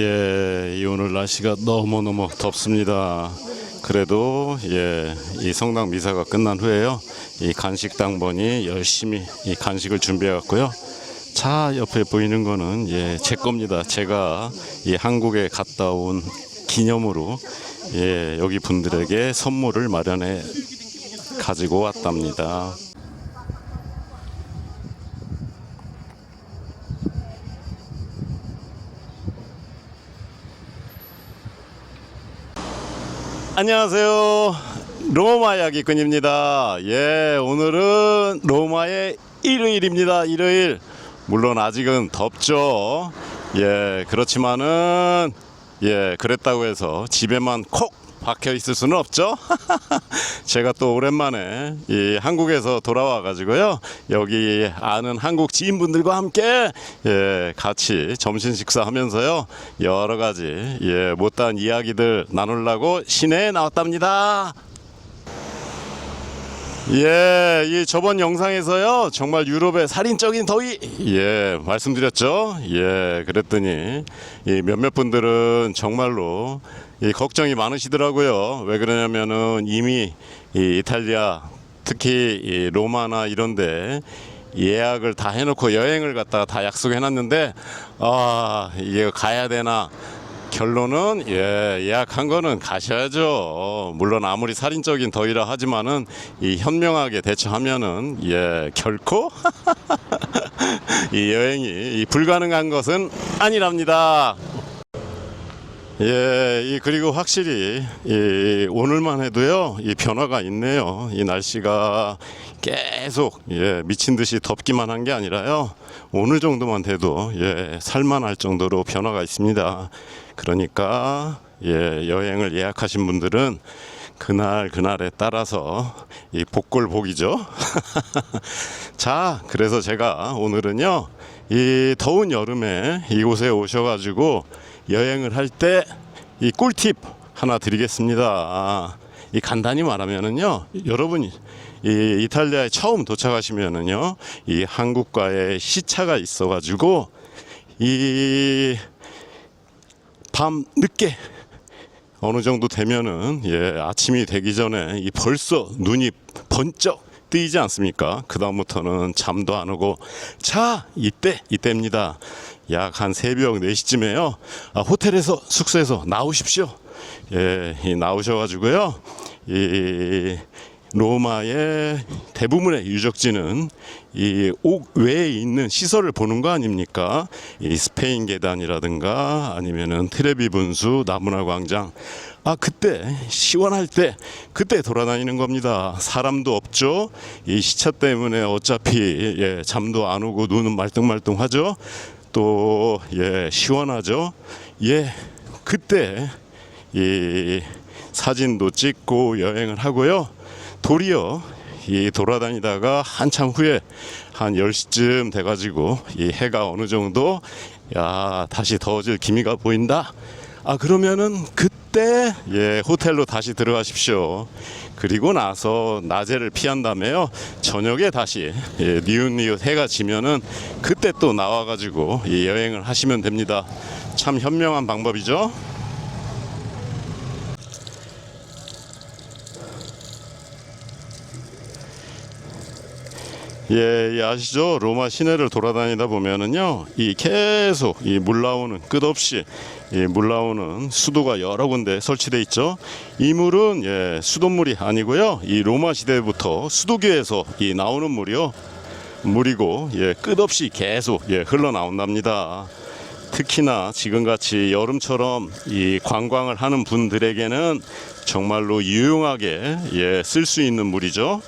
예, 이 오늘 날씨가 너무너무 덥습니다. 그래도 예, 이 성당 미사가 끝난 후에요. 이 간식 당번이 열심히 이 간식을 준비해 왔고요. 차 옆에 보이는 거는 예, 제 겁니다. 제가 이 한국에 갔다 온 기념으로 예, 여기 분들에게 선물을 마련해 가지고 왔답니다. 안녕하세요. 로마 이야기꾼입니다. 예, 오늘은 로마의 일요일입니다. 일요일. 물론 아직은 덥죠. 예, 그렇지만은 예, 그랬다고 해서 집에만 콕 박혀 있을 수는 없죠. 제가 또 오랜만에 이 한국에서 돌아와 가지고요. 여기 아는 한국 지인분들과 함께 예, 같이 점심 식사하면서요. 여러 가지 예, 못다한 이야기들 나누려고 시내에 나왔답니다. 예, 이 저번 영상에서요 정말 유럽의 살인적인 더위 예 말씀드렸죠. 예, 그랬더니 이 몇몇 분들은 정말로 이 걱정이 많으시더라고요. 왜 그러냐면은 이미 이 이탈리아 특히 이 로마나 이런데 예약을 다 해놓고 여행을 갔다가 다 약속해놨는데 아 이게 가야 되나 결론은 예, 예약한 거는 가셔야죠. 물론 아무리 살인적인 더위라 하지만은 이 현명하게 대처하면은 예, 결코 이 여행이 이 불가능한 것은 아니랍니다. 예, 이 그리고 확실히 이 오늘만 해도요, 이 변화가 있네요. 이 날씨가 계속 예, 미친 듯이 덥기만 한 게 아니라요. 오늘 정도만 돼도 예, 살만할 정도로 변화가 있습니다. 그러니까 예, 여행을 예약하신 분들은 그날 그날에 따라서 이 복골복이죠. 자, 그래서 제가 오늘은요, 이 더운 여름에 이곳에 오셔가지고 여행을 할 때 이 꿀팁 하나 드리겠습니다. 이 간단히 말하면은요, 여러분이 이 이탈리아에 처음 도착하시면은요, 이 한국과의 시차가 있어가지고 이 밤 늦게 어느 정도 되면은 예 아침이 되기 전에 이 벌써 눈이 번쩍 뜨이지 않습니까? 그 다음부터는 잠도 안 오고 자 이때 이때입니다. 약 한 새벽 4시쯤에요. 아, 호텔에서 숙소에서 나오십시오. 예, 이 나오셔가지고요. 이 로마의 대부분의 유적지는 이 옥 외에 있는 시설을 보는 거 아닙니까? 이 스페인 계단이라든가 아니면은 트레비 분수, 나무나 광장. 아 그때 시원할 때 그때 돌아다니는 겁니다. 사람도 없죠. 이 시차 때문에 어차피 예, 잠도 안 오고 눈은 말똥말똥하죠. 또 예, 시원하죠. 예, 그때 이 사진도 찍고 여행을 하고요. 도리어 이 돌아다니다가 한참 후에 한 10시쯤 돼가지고 이 해가 어느 정도 야 다시 더워질 기미가 보인다. 아 그러면은 그때 예 호텔로 다시 들어가십시오. 그리고 나서 낮에를 피한 다음에요 저녁에 다시 예, 니웃니웃 해가 지면은 그때 또 나와가지고 이 여행을 하시면 됩니다. 참 현명한 방법이죠. 예, 예, 아시죠? 로마 시내를 돌아다니다 보면은요, 이 계속 이 물 나오는 끝없이 이 물 나오는 수도가 여러 군데 설치돼 있죠. 이 물은 예, 수돗물이 아니고요, 이 로마 시대부터 수도교에서 이 나오는 물이요, 물이고 예, 끝없이 계속 예, 흘러 나온답니다. 특히나 지금같이 여름처럼 이 관광을 하는 분들에게는 정말로 유용하게 예, 쓸 수 있는 물이죠.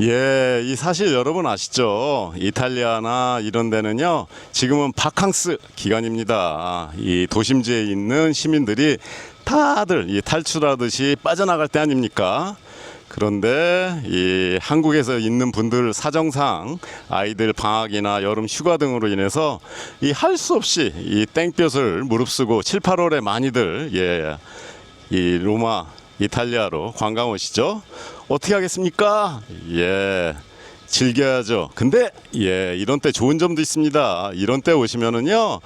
예, 이 사실 여러분 아시죠? 이탈리아나 이런 데는요, 지금은 바캉스 기간입니다. 이 도심지에 있는 시민들이 다들 이 탈출하듯이 빠져나갈 때 아닙니까? 그런데 이 한국에서 있는 분들 사정상 아이들 방학이나 여름 휴가 등으로 인해서 이 할 수 없이 이 땡볕을 무릅쓰고 7, 8월에 많이들 예, 이 로마 이탈리아로 관광 오시죠? 어떻게 하겠습니까? 예. 즐겨야죠. 근데 예, 이런 때 좋은 점도 있습니다. 이런 때 오시면은요.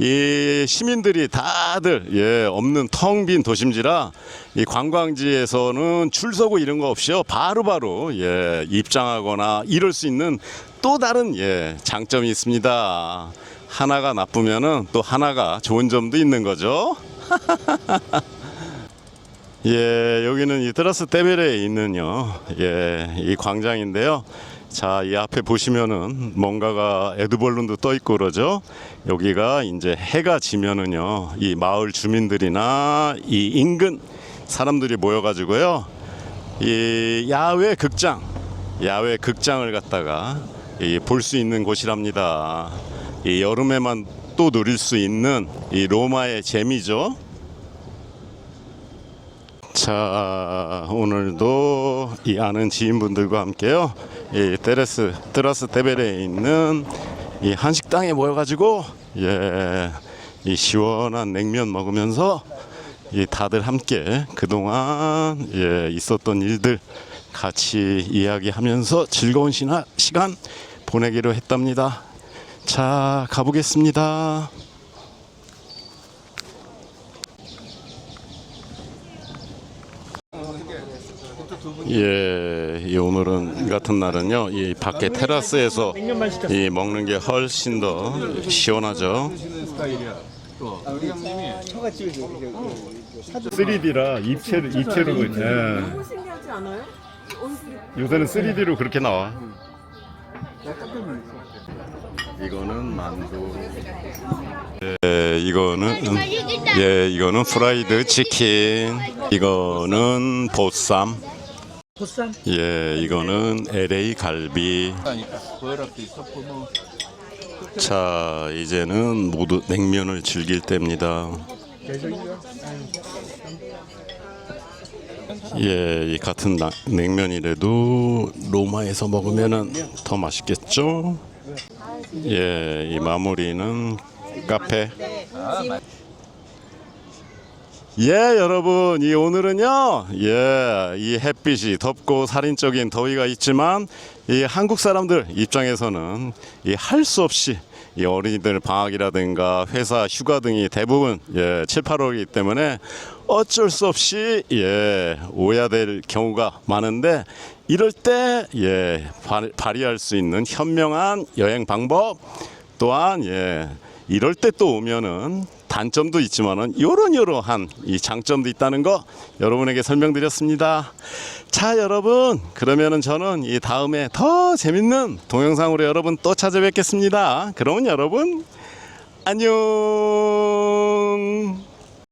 이 시민들이 다들 예 없는 텅 빈 도심지라 이 관광지에서는 줄 서고 이런 거 없이요 바로바로 예 입장하거나 이럴 수 있는 또 다른 예 장점이 있습니다. 하나가 나쁘면은 또 하나가 좋은 점도 있는 거죠. 예, 여기는 이 트라스 테베레에 있는요, 예, 이 광장인데요. 자, 이 앞에 보시면은 뭔가가 에드벌룬도 떠 있고 그러죠. 여기가 이제 해가 지면은요, 이 마을 주민들이나 이 인근 사람들이 모여 가지고요, 이 야외 극장, 야외 극장을 갖다가 볼 수 있는 곳이랍니다. 이 여름에만 또 누릴 수 있는 이 로마의 재미죠. 자 오늘도 이 아는 지인분들과 함께요 이 테레스 테라스 테베레에 있는 이 한식당에 모여가지고 예이 시원한 냉면 먹으면서 이 다들 함께 그동안 예 있었던 일들 같이 이야기하면서 즐거운 시나, 시간 보내기로 했답니다. 자 가보겠습니다. 예, 이 오늘은 이 같은 날은요, 이 밖에 테라스에서 이 먹는 게 훨씬 더 시원하죠. 3D라 입체로 입체로 예. 너무 신기하지 않아요? 얼굴이 요새는 3D로 그렇게 나와. 이거는 만두. 예, 이거는 음, 예, 이거는 프라이드 치킨. 이거는 보쌈. 보쌈 예, 이거는 LA 갈비. 자, 이제는 모두 냉면을 즐길 때입니다. 예, 이 같은 나- 냉면이라도 로마에서 먹으면은 더 맛있겠죠? 예, 이 마무리는 카페. 예, 여러분, 이 오늘은요, 예, 이 햇빛이 덥고 살인적인 더위가 있지만, 이 한국 사람들 입장에서는 이 할 수 없이 이 어린이들 방학이라든가 회사 휴가 등이 대부분 예, 7, 8월이기 때문에 어쩔 수 없이 예, 오야 될 경우가 많은데 이럴 때 예, 발, 발휘할 수 있는 현명한 여행 방법 또한 예, 이럴 때 또 오면은 단점도 있지만은 요런요런한 이 장점도 있다는 거 여러분에게 설명드렸습니다. 자, 여러분. 그러면은 저는 이 다음에 더 재밌는 동영상으로 여러분 또 찾아뵙겠습니다. 그러면 여러분 안녕.